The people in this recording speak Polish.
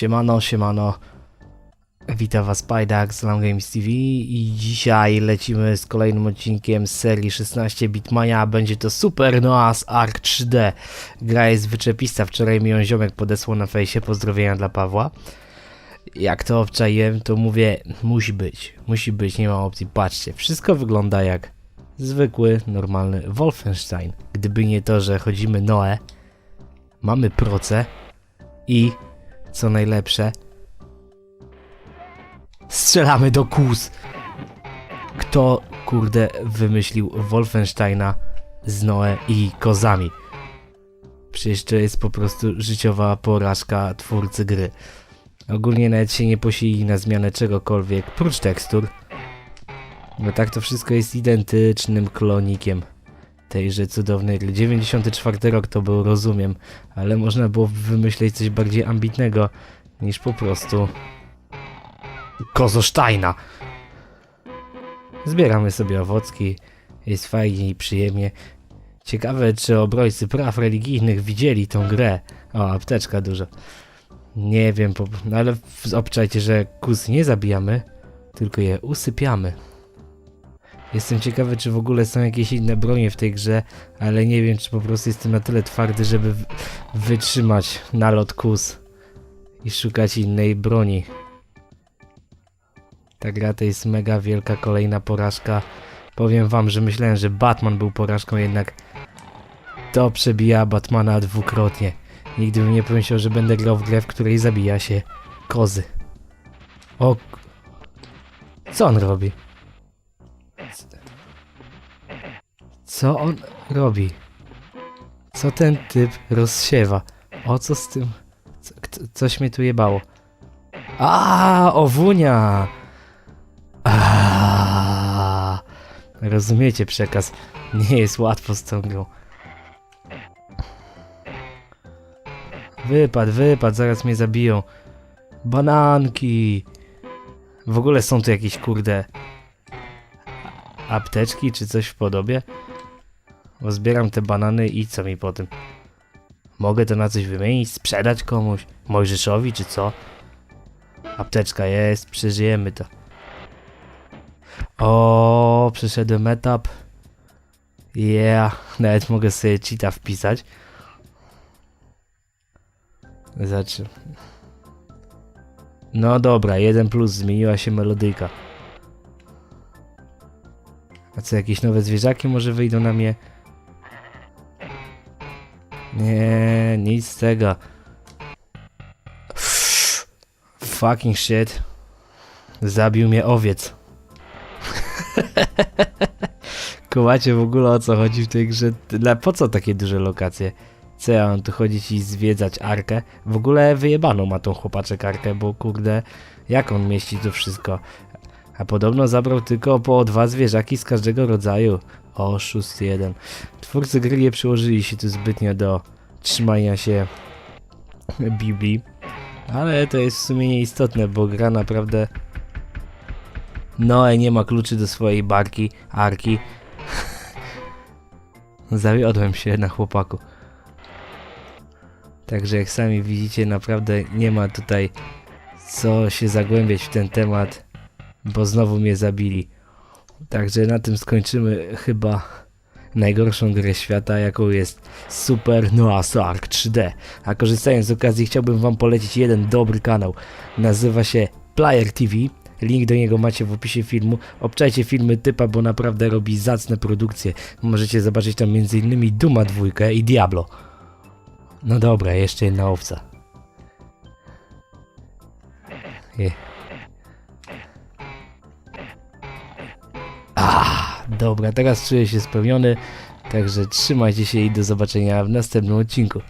Siemano, siemano. Witam was Spydax z Lam Games TV i dzisiaj lecimy z kolejnym odcinkiem z serii 16 Bitmania. Będzie to Super Noah's Ark 3D. Gra jest wyczepista, wczoraj mi ją ziomek podesłał na fejsie, pozdrowienia dla Pawła. Jak to obczaiłem, to mówię, musi być, musi być, nie ma opcji. Patrzcie, wszystko wygląda jak zwykły, normalny Wolfenstein. Gdyby nie to, że chodzimy Noe, mamy proce i co najlepsze, strzelamy do kus. Kto, kurde, wymyślił Wolfensteina z Noe i kozami? Przecież to jest po prostu życiowa porażka twórcy gry. Ogólnie nawet się nie posili na zmianę czegokolwiek, prócz tekstur. Bo tak to wszystko jest identycznym klonikiem tejże cudownej gry. 94 rok to był, rozumiem, ale można było wymyśleć coś bardziej ambitnego niż po prostu Kozosztajna. Zbieramy sobie owocki, jest fajnie i przyjemnie. Ciekawe, czy obrońcy praw religijnych widzieli tą grę. O, apteczka dużo. Nie wiem, po... no ale obczajcie, że kus nie zabijamy, tylko je usypiamy. Jestem ciekawy, czy w ogóle są jakieś inne bronie w tej grze, ale nie wiem, czy po prostu jestem na tyle twardy, żeby wytrzymać nalot kus i szukać innej broni. Ta gra to jest mega wielka kolejna porażka. Powiem wam, że myślałem, że Batman był porażką, jednak to przebija Batmana dwukrotnie. Nigdy bym nie pomyślał, że będę grał w grę, w której zabija się kozy. O... Co on robi? Co on robi? Co ten typ rozsiewa? O co z tym? Co, coś mnie tu jebało. A, owunia! A, rozumiecie przekaz? Nie jest łatwo z tą grą. Wypad, wypad, zaraz mnie zabiją. Bananki! W ogóle są tu jakieś kurde apteczki czy coś w podobie? Zbieram te banany i co mi po tym? Mogę to na coś wymienić, sprzedać komuś? Mojżeszowi czy co? Apteczka jest, przeżyjemy to. O, przeszedłem etap. Yeah, nawet mogę sobie cheata wpisać. Zacznę. No dobra, jeden plus, zmieniła się melodyjka. A co, jakieś nowe zwierzaki może wyjdą na mnie? Nie, nic z tego. Fucking shit. Zabił mnie owiec. Kumacie w ogóle o co chodzi w tej grze? Dla, po co takie duże lokacje? Co ja mam tu chodzić i zwiedzać arkę? W ogóle wyjebaną ma tą chłopaczek arkę, bo kurde, jak on mieści to wszystko? A podobno zabrał tylko po dwa zwierzaki z każdego rodzaju. O, szósty jeden. Twórcy gry nie przyłożyli się tu zbytnio do trzymania się Biblii. Ale to jest w sumie nieistotne, bo gra naprawdę... Noe nie ma kluczy do swojej barki, arki. Zawiodłem się na chłopaku. Także jak sami widzicie, naprawdę nie ma tutaj co się zagłębiać w ten temat, bo znowu mnie zabili. Także na tym skończymy chyba najgorszą grę świata, jaką jest Super Noah's Ark 3D. A korzystając z okazji chciałbym wam polecić jeden dobry kanał. Nazywa się Player TV. Link do niego macie w opisie filmu. Obczajcie filmy typa, bo naprawdę robi zacne produkcje. Możecie zobaczyć tam m.in. Duma 2 i Diablo. No dobra, jeszcze jedna owca. Je. Dobra, teraz czuję się spełniony. Także trzymajcie się i do zobaczenia w następnym odcinku.